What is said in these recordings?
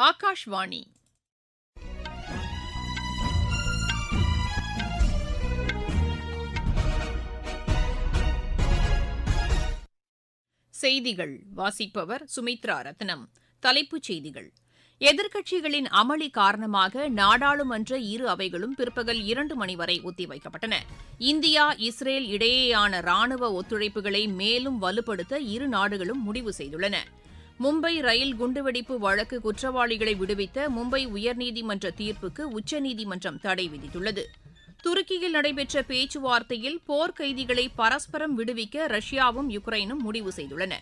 ஆகாஷ்வாணி. செய்திகள். வாசிப்பவர் சுமித்ரா ரத்னம். தலைப்புச் செய்திகள். எதிர்க்கட்சிகளின் அமளி காரணமாக நாடாளுமன்ற இரு அவைகளும் பிற்பகல் இரண்டு மணி வரை ஒத்திவைக்கப்பட்டன இந்தியா இஸ்ரேல் இடையேயான ராணுவ ஒத்துழைப்புகளை மேலும் வலுப்படுத்த இரு நாடுகளும் முடிவு செய்துள்ளன. மும்பை ரயில் குண்டுவெடிப்பு வழக்கு குற்றவாளிகளை விடுவித்த மும்பை உயர்நீதிமன்ற தீர்ப்புக்கு உச்சநீதிமன்றம் தடை விதித்துள்ளது. துருக்கியில் நடைபெற்ற பேச்சுவார்த்தையில் போர்க்கைதிகளை பரஸ்பரம் விடுவிக்க ரஷ்யாவும் யுக்ரைனும் முடிவு செய்துள்ளன.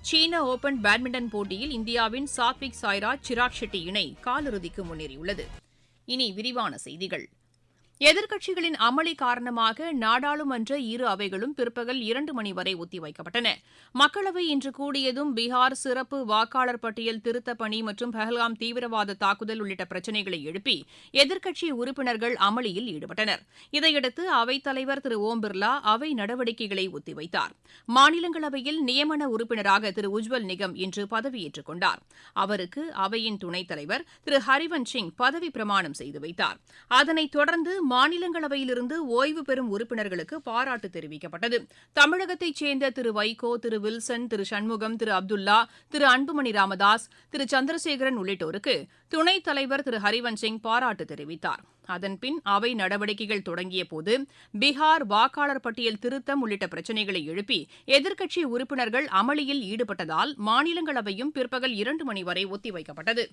சீன ஓபன் பேட்மிண்டன் போட்டியில் இந்தியாவின் சாத்விக் சாய்ராஜ் சிராக் ஷெட்டி இணை காலிறுதிக்கு முன்னேறியுள்ளது. இனி விரிவான செய்திகள். எதிர்க்கட்சிகளின் அமளி காரணமாக நாடாளுமன்ற இரு அவைகளும் பிற்பகல் இரண்டு மணி வரை ஒத்திவைக்கப்பட்டன. மக்களவை இன்று கூடியதும் பீகார் சிறப்பு வாக்காளர் பட்டியல் திருத்தப் பணி மற்றும் பஹல்காம் தீவிரவாத தாக்குதல் உள்ளிட்ட பிரச்சினைகளை எழுப்பி எதிர்க்கட்சி உறுப்பினர்கள் அமளியில் ஈடுபட்டனர். இதையடுத்து அவைத்தலைவர் திரு ஓம் பிர்லா அவை நடவடிக்கைகளை ஒத்திவைத்தார். மாநிலங்களவையில் நியமன உறுப்பினராக திரு உஜ்வல் நிகம் இன்று பதவியேற்றுக் கொண்டார். அவருக்கு அவையின் துணைத் தலைவர் திரு ஹரிவன்ஷ் சிங் பதவி பிரமாணம் செய்து வைத்தார். அதனைத் தொடர்ந்து மாநிலங்களவையிலிருந்து ஓய்வு பெறும் உறுப்பினர்களுக்கு பாராட்டு தெரிவிக்கப்பட்டது. தமிழகத்தைச் சேர்ந்த திரு வைகோ திரு வில்சன் திரு சண்முகம் திரு அப்துல்லா திரு அன்புமணி ராமதாஸ் திரு சந்திரசேகரன் உள்ளிட்டோருக்கு துணைத் தலைவர் திரு ஹரிவன்ஷ் சிங் பாராட்டு தெரிவித்தார். அதன்பின் அவை நடவடிக்கைகள் தொடங்கியபோது பீகார் வாக்காளர் பட்டியல் திருத்தம் உள்ளிட்ட பிரச்சினைகளை எழுப்பி எதிர்க்கட்சி உறுப்பினர்கள் அமளியில் ஈடுபட்டதால் மாநிலங்களவையும் பிற்பகல் இரண்டு மணி வரை ஒத்திவைக்கப்பட்டது.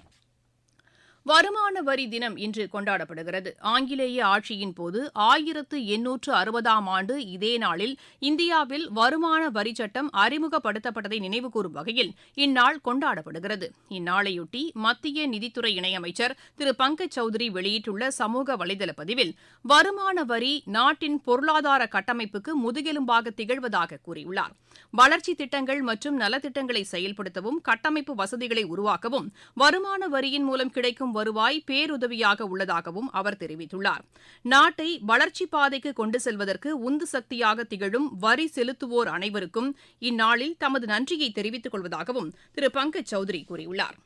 வருமான வரி தினம் இன்று கொண்டாடப்படுகிறது. ஆங்கிலேய ஆட்சியின் போது ஆயிரத்து எண்ணூற்று அறுபதாம் ஆண்டு இதே நாளில் இந்தியாவில் வருமான வரி சட்டம் அறிமுகப்படுத்தப்பட்டதை நினைவுகூரும் வகையில் இந்நாள் கொண்டாடப்படுகிறது. இந்நாளையொட்டி மத்திய நிதித்துறை இணையமைச்சர் திரு பங்கஜ் சௌத்ரி வெளியிட்டுள்ள சமூக வலைதள பதிவில் வருமான வரி நாட்டின் பொருளாதார கட்டமைப்புக்கு முதுகெலும்பாக திகழ்வதாக கூறியுள்ளார். வளர்ச்சி திட்டங்கள் மற்றும் நலத்திட்டங்களை செயல்படுத்தவும் கட்டமைப்பு வசதிகளை உருவாக்கவும் வருமான வரியின் மூலம் கிடைக்கும் வருவாய் பேருதவியாக உள்ளதாகவும் அவர் தெரிவித்துள்ளார். நாட்டை வளர்ச்சிப் பாதைக்கு கொண்டு செல்வதற்கு உந்து சக்தியாக திகழும் வரி செலுத்துவோர் அனைவருக்கும் இந்நாளில் தமது நன்றியை தெரிவித்துக் கொள்வதாகவும் திரு பங்கஜ் சௌத்ரி கூறியுள்ளார்.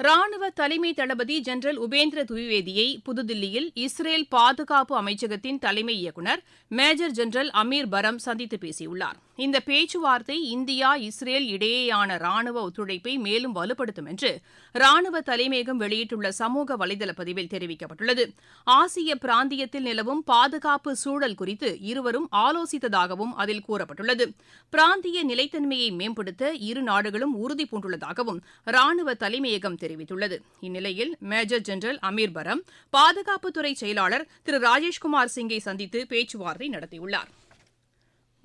ராணுவ தலைமை தளபதி ஜெனரல் உபேந்திர துவிவேதியை புதுதில்லியில் இஸ்ரேல் பாதுகாப்பு அமைச்சகத்தின் தலைமை இயக்குநர் மேஜர் ஜெனரல் அமீர் பரம் சந்தித்து பேசியுள்ளார். இந்த பேச்சுவார்த்தை இந்தியா இஸ்ரேல் இடையேயான ராணுவ ஒத்துழைப்பை மேலும் வலுப்படுத்தும் என்று ராணுவ தலைமையகம் வெளியிட்டுள்ள சமூக வலைதள பதிவில் தெரிவிக்கப்பட்டுள்ளது. ஆசிய பிராந்தியத்தில் நிலவும் பாதுகாப்பு சூழல் குறித்து இருவரும் ஆலோசித்ததாகவும் அதில் கூறப்பட்டுள்ளது. பிராந்திய நிலைத்தன்மையை மேம்படுத்த இரு நாடுகளும் உறுதி பூண்டுள்ளதாகவும் ராணுவ தலைமையகம் தெரிவித்துள்ளது. இந்நிலையில் மேஜர் ஜெனரல் அமீர் பரம் பாதுகாப்புத்துறை செயலாளர் திரு ராஜேஷ்குமார் சிங்கை சந்தித்து பேச்சுவார்த்தை நடத்தியுள்ளார்.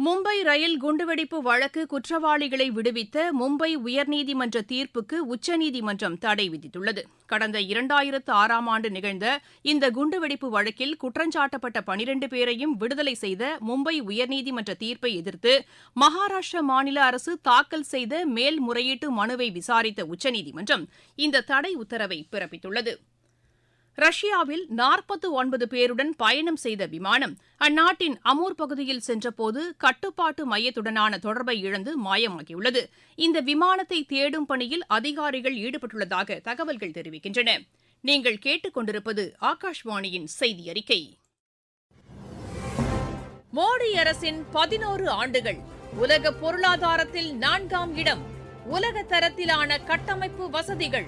மும்பை ரயில் குண்டுவெடிப்பு வழக்கு குற்றவாளிகளை விடுவித்த மும்பை உயர்நீதிமன்ற தீர்ப்புக்கு உச்சநீதிமன்றம் தடை விதித்துள்ளது. கடந்த இரண்டாயிரத்து ஆறாம் ஆண்டு நிகழ்ந்த இந்த குண்டுவெடிப்பு வழக்கில் குற்றஞ்சாட்டப்பட்ட பனிரண்டு பேரையும் விடுதலை செய்த மும்பை உயர்நீதிமன்ற தீர்ப்பை எதிர்த்து மகாராஷ்டிர மாநில அரசு தாக்கல் செய்த மேல்முறையீட்டு மனுவை விசாரித்த உச்சநீதிமன்றம் இந்த தடை உத்தரவை பிறப்பித்துள்ளது. ரஷ்யாவில் நாற்பத்து ஒன்பது பேருடன் பயணம் செய்த விமானம் அந்நாட்டின் அமூர் பகுதியில் சென்றபோது கட்டுப்பாட்டு மையத்துடனான தொடர்பை இழந்து மாயமாகியுள்ளது. இந்த விமானத்தை தேடும் பணியில் அதிகாரிகள் ஈடுபட்டுள்ளதாக தகவல்கள் தெரிவிக்கின்றன. நீங்கள் கேட்டுக்கொண்டிருப்பது ஆகாஷ்வாணியின் செய்தி அறிக்கை மோடி அரசின் பதினோரு ஆண்டுகள் உலக பொருளாதாரத்தில் நான்காம் இடம் உலக தரத்திலான கட்டமைப்பு வசதிகள்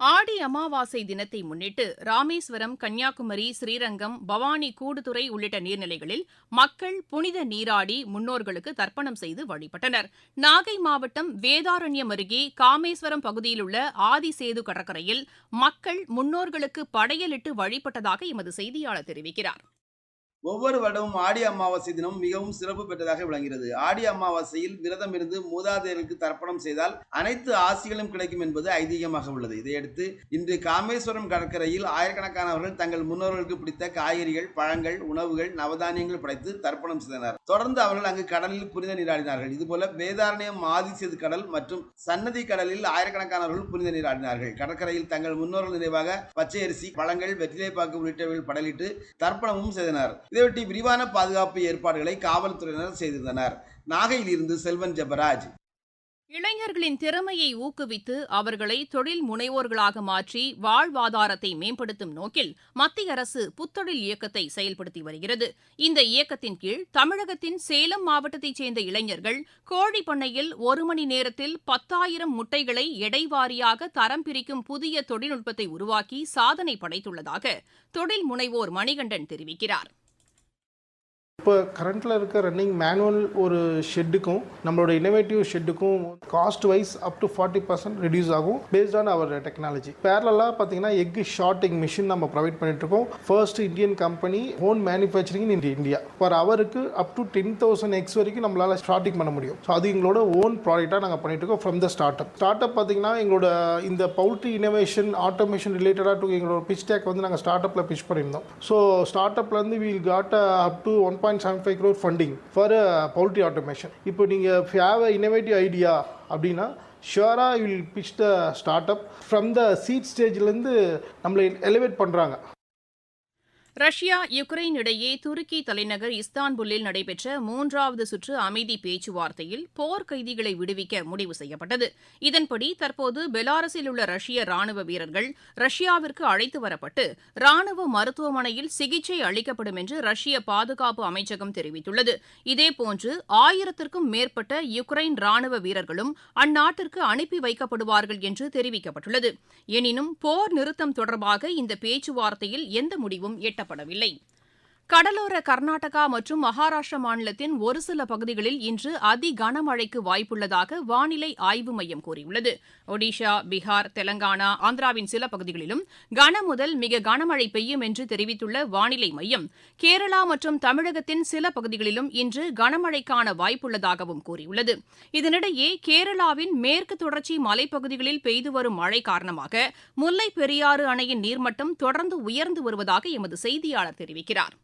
ஆடி அமாவாசை தினத்தை முன்னிட்டு ராமேஸ்வரம் கன்னியாகுமரி ஸ்ரீரங்கம் பவானி கூடுதுறை உள்ளிட்ட நீர்நிலைகளில் மக்கள் புனித நீராடி முன்னோர்களுக்கு தர்ப்பணம் செய்து வழிபட்டனர். நாகை மாவட்டம் வேதாரண்யம் அருகே காமேஸ்வரம் பகுதியில் உள்ள ஆதிசேது கடற்கரையில் மக்கள் முன்னோர்களுக்கு படையலிட்டு வழிபட்டதாக எமது செய்தியாளர் தெரிவிக்கிறார். ஒவ்வொரு வருடமும் ஆடி அமாவாசை தினம் மிகவும் சிறப்பு பெற்றதாக விளங்குகிறது. ஆடி அமாவாசையில் விரதம் இருந்து மூதாதையர்களுக்கு தர்ப்பணம் செய்தால் அனைத்து ஆசிகளும் கிடைக்கும் என்பது ஐதீகமாக உள்ளது. இதையடுத்து இன்று காமேஸ்வரம் கடற்கரையில் ஆயிரக்கணக்கானவர்கள் தங்கள் முன்னோர்களுக்கு பிடித்த காய்கறிகள் பழங்கள் உணவுகள் நவதானியங்கள் படைத்து தர்ப்பணம் செய்தனர். தொடர்ந்து அவர்கள் அங்கு கடலில் புனித நீராடினார்கள். இதுபோல வேதாரண்யம் ஆதிசேது கடல் மற்றும் சன்னதி கடலில் ஆயிரக்கணக்கானவர்கள் புனித நீராடினார்கள். கடற்கரையில் தங்கள் முன்னோர்கள் நினைவாக பச்சை அரிசி பழங்கள் வெற்றிலைப்பாக்கு உள்ளிட்டவர்கள் படலிட்டு தர்ப்பணமும் செய்தனர். இதையொட்டி விரிவான பாதுகாப்பு ஏற்பாடுகளை காவல்துறையினர் செய்திருந்தனர். நாகையிலிருந்து செல்வன் ஜெபராஜ். இளைஞர்களின் திறமையை ஊக்குவித்து அவர்களை தொழில் முனைவோர்களாக மாற்றி வாழ்வாதாரத்தை மேம்படுத்தும் நோக்கில் மத்திய அரசு புத்தொழில் இயக்கத்தை செயல்படுத்தி வருகிறது. இந்த இயக்கத்தின் கீழ் தமிழகத்தின் சேலம் மாவட்டத்தைச் சேர்ந்த இளைஞர்கள் கோழி பண்ணையில் ஒரு மணி நேரத்தில் பத்தாயிரம் முட்டைகளை எடைவாரியாக தரம் பிரிக்கும் புதிய தொழில்நுட்பத்தை உருவாக்கி சாதனை படைத்துள்ளதாக தொழில் முனைவோர் மணிகண்டன் தெரிவிக்கிறார். இப்போ கரண்ட்டில் இருக்க ரன்னிங் மேனுவல் ஒரு ஷெட்டுக்கும் நம்மளோட innovative ஷெட்டுக்கும் cost wise up to forty percent reduce ஆகும் பேஸ்ட் ஆன் அவர் டெக்னாலஜி பேரலாக பார்த்தீங்கன்னா எக் ஷார்ட்டிங் மிஷின் நம்ம ப்ரொவைட் பண்ணிட்டுருக்கோம் first Indian company own manufacturing in India per அவருக்கு up to ten thousand eggs வரைக்கும் நம்மளால் ஷார்ட்டிங் பண்ண முடியும். ஸோ அது எங்களோட ஓன் ப்ராடக்டாக நாங்கள் பண்ணிட்டுருக்கோம் from the start up start up பார்த்தீங்கன்னா எங்களோட இந்த பவுல்ட்ரி இனோவேஷன் ஆட்டோமேஷன் ரிலேட்டடாக டு எங்களோட பிச் டேக் வந்து நாங்கள் ஸ்டார்ட் அப்பில் பிச் பண்ணியிருந்தோம் ஸோ ஸ்டார்ட் அப்லேருந்து we'll got up to one point seven five crore funding for poultry automation இப்போ நீங்கள் ஹேவ் அ இனோவேட்டிவ் ஐடியா அப்படின்னா ஷுவராக will pitch the start up from the seed ஸ்டேஜ்லேருந்து நம்மளை எலிவேட் பண்ணுறாங்க ரஷ்யா யுக்ரைன் இடையே துருக்கி தலைநகர் இஸ்தான்புல்லில் நடைபெற்ற மூன்றாவது சுற்று அமைதி பேச்சுவார்த்தையில் போர் கைதிகளை விடுவிக்க முடிவு செய்யப்பட்டது. இதன்படி தற்போது பெலாரஸில் உள்ள ரஷ்ய ராணுவ வீரர்கள் ரஷ்யாவிற்கு அழைத்து வரப்பட்டு ராணுவ மருத்துவமனையில் சிகிச்சை அளிக்கப்படும் என்று ரஷ்ய பாதுகாப்பு அமைச்சகம் தெரிவித்துள்ளது. இதேபோன்று ஆயிரத்திற்கும் மேற்பட்ட யுக்ரைன் ராணுவ வீரர்களும் அந்நாட்டிற்கு அனுப்பி வைக்கப்படுவார்கள் என்று தெரிவிக்கப்பட்டுள்ளது. எனினும் போர் நிறுத்தம் தொடர்பாக இந்த பேச்சுவார்த்தையில் எந்த முடிவும் எட்டப்படவில்லை. காணப்படவில்லை கடலோர கர்நாடகா மற்றும் மகாராஷ்டிரா மாநிலத்தின் ஒரு சில பகுதிகளில் இன்று அதி கனமழைக்கு வாய்ப்புள்ளதாக வானிலை ஆய்வு மையம் கூறியுள்ளது. ஒடிஷா பீகார் தெலங்கானா ஆந்திராவின் சில பகுதிகளிலும் கன முதல் மிக கனமழை பெய்யும் என்று தெரிவித்துள்ள வானிலை மையம் கேரளா மற்றும் தமிழகத்தின் சில பகுதிகளிலும் இன்று கனமழைக்கான வாய்ப்புள்ளதாகவும் கூறியுள்ளது. இதனிடையே கேரளாவின் மேற்கு தொடர்ச்சி மலைப்பகுதிகளில் பெய்து வரும் மழை காரணமாக முல்லைப் பெரியாறு அணையின் நீர்மட்டம் தொடர்ந்து உயர்ந்து வருவதாக எமது செய்தியாளர் தெரிவிக்கிறார்.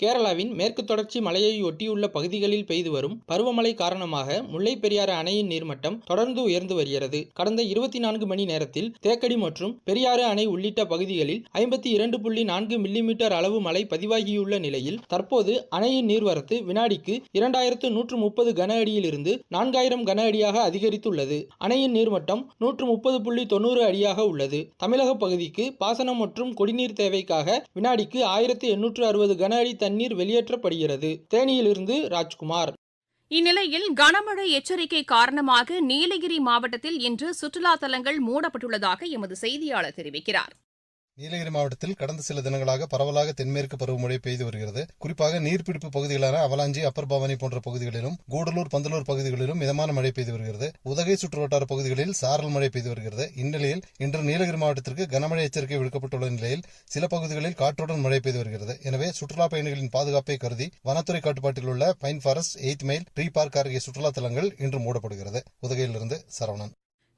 கேரளாவின் மேற்கு தொடர்ச்சி மலையை ஒட்டியுள்ள பகுதிகளில் பெய்து வரும் பருவமழை காரணமாக முல்லைப் பெரியாறு அணையின் நீர்மட்டம் தொடர்ந்து உயர்ந்து வருகிறது. கடந்த இருபத்தி நான்கு மணி நேரத்தில் தேக்கடி மற்றும் பெரியாறு அணை உள்ளிட்ட பகுதிகளில் ஐம்பத்தி இரண்டு புள்ளி நான்கு மில்லிமீட்டர் அளவு மழை பதிவாகியுள்ள நிலையில் தற்போது அணையின் நீர்வரத்து வினாடிக்கு இரண்டாயிரத்து நூற்று முப்பது கன அடியிலிருந்து நான்காயிரம் கன அடியாக அதிகரித்துள்ளது. அணையின் நீர்மட்டம் நூற்று முப்பது புள்ளி தொண்ணூறு அடியாக உள்ளது. தமிழக பகுதிக்கு பாசனம் மற்றும் குடிநீர் தேவைக்காக வினாடிக்கு ஆயிரத்தி எண்ணூற்று அறுபது கன அடி தண்ணீர் வெளியேற்றப்படுகிறது. தேனியிலிருந்து ராஜ்குமார். இந்நிலையில் கனமழை எச்சரிக்கை காரணமாக நீலகிரி மாவட்டத்தில் இன்று சுற்றுலா தலங்கள் மூடப்பட்டுள்ளதாக எமது செய்தியாளர் தெரிவிக்கிறார். நீலகிரி மாவட்டத்தில் கடந்த சில தினங்களாக பரவலாக தென்மேற்கு பருவமழை பெய்து வருகிறது. குறிப்பாக நீர்பிடிப்பு பகுதிகளான அவலாஞ்சி அப்பர் பவானி போன்ற பகுதிகளிலும் கூடலூர் பந்தலூர் பகுதிகளிலும் மிதமான மழை பெய்து வருகிறது. உதகை சுற்றுவட்டார பகுதிகளில் சாரல் மழை பெய்து வருகிறது. இந்நிலையில் இன்று நீலகிரி மாவட்டத்திற்கு கனமழை எச்சரிக்கை விடுக்கப்பட்டுள்ள நிலையில் சில பகுதிகளில் காற்றுடன் மழை பெய்து வருகிறது. எனவே சுற்றுலா பயணிகளின் பாதுகாப்பை கருதி வனத்துறை கட்டுப்பாட்டில் உள்ள pine forest eighth mile tree park ஆகிய சுற்றுலா தலங்கள் இன்று மூடப்படுகிறது. உதகையிலிருந்து சரவணன்.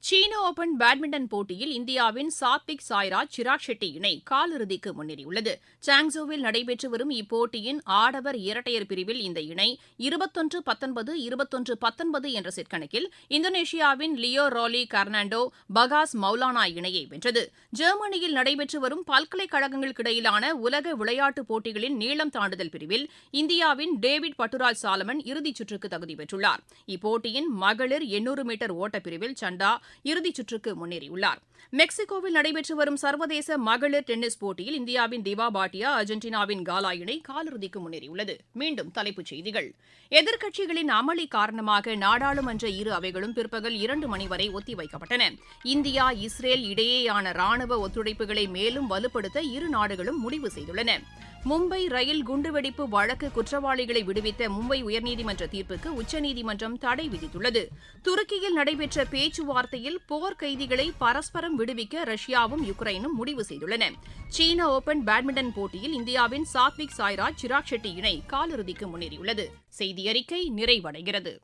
சீன ஓபன் பேட்மிண்டன் போட்டியில் இந்தியாவின் சாத்விக் சாய்ராஜ் சிராக் ஷெட்டி இணை காலிறுதிக்கு முன்னேறியுள்ளது. சாங்சோவில் நடைபெற்று வரும் இப்போட்டியின் ஆடவர் இரட்டையர் பிரிவில் இந்த இணை இருபத்தொன்று பத்தொன்பது இருபத்தொன்று பத்தொன்பது என்ற செட் கணக்கில் இந்தோனேஷியாவின் Leo Rolly Carnando Bagas Maulana இணையை வென்றது. ஜெர்மனியில் நடைபெற்று வரும் பல்கலைக்கழகங்களுக்கிடையிலான உலக விளையாட்டுப் போட்டிகளின் நீளம் தாண்டுதல் பிரிவில் இந்தியாவின் டேவிட் பட்டுராஜ் சாலமன் இறுதிச் சுற்றுக்கு தகுதி பெற்றுள்ளார். இப்போட்டியின் மகளிர் எண்ணூறு மீட்டர் ஓட்டப்பிரிவில் சண்டா இறுதிச் சுற்றுக்கு முன்னேறியுள்ளார். மெக்சிகோவில் நடைபெற்று வரும் சர்வதேச மகளிர் டென்னிஸ் போட்டியில் இந்தியாவின் திவா பாட்டியா அர்ஜென்டினாவின் காலா இணை காலிறுதிக்கு முன்னேறியுள்ளது. மீண்டும் தலைப்புச் செய்திகள். எதிர்க்கட்சிகளின் அமளி காரணமாக நாடாளுமன்ற இரு அவைகளும் பிற்பகல் இரண்டு மணி வரை ஒத்திவைக்கப்பட்டன. இந்தியா இஸ்ரேல் இடையேயான ராணுவ ஒத்துழைப்புகளை மேலும் வலுப்படுத்த இரு நாடுகளும் முடிவு செய்துள்ளன. மும்பை ரயில் குண்டுவெடிப்பு வழக்கு குற்றவாளிகளை விடுவித்த மும்பை உயர்நீதிமன்ற தீர்ப்புக்கு உச்சநீதிமன்றம் தடை விதித்துள்ளது. துருக்கியில் நடைபெற்ற பேச்சுவார்த்தையில் போர் கைதிகளை பரஸ்பரம் விடுவிக்க ரஷ்யாவும் யுக்ரைனும் முடிவு செய்துள்ளன. சீன ஓபன் பேட்மிண்டன் போட்டியில் இந்தியாவின் சாத்விக் சாய்ராஜ் சிராக் ஷெட்டி இணை காலிறுதிக்கு முன்னேறியுள்ளது. செய்தி அறிக்கை நிறைவடைகிறது.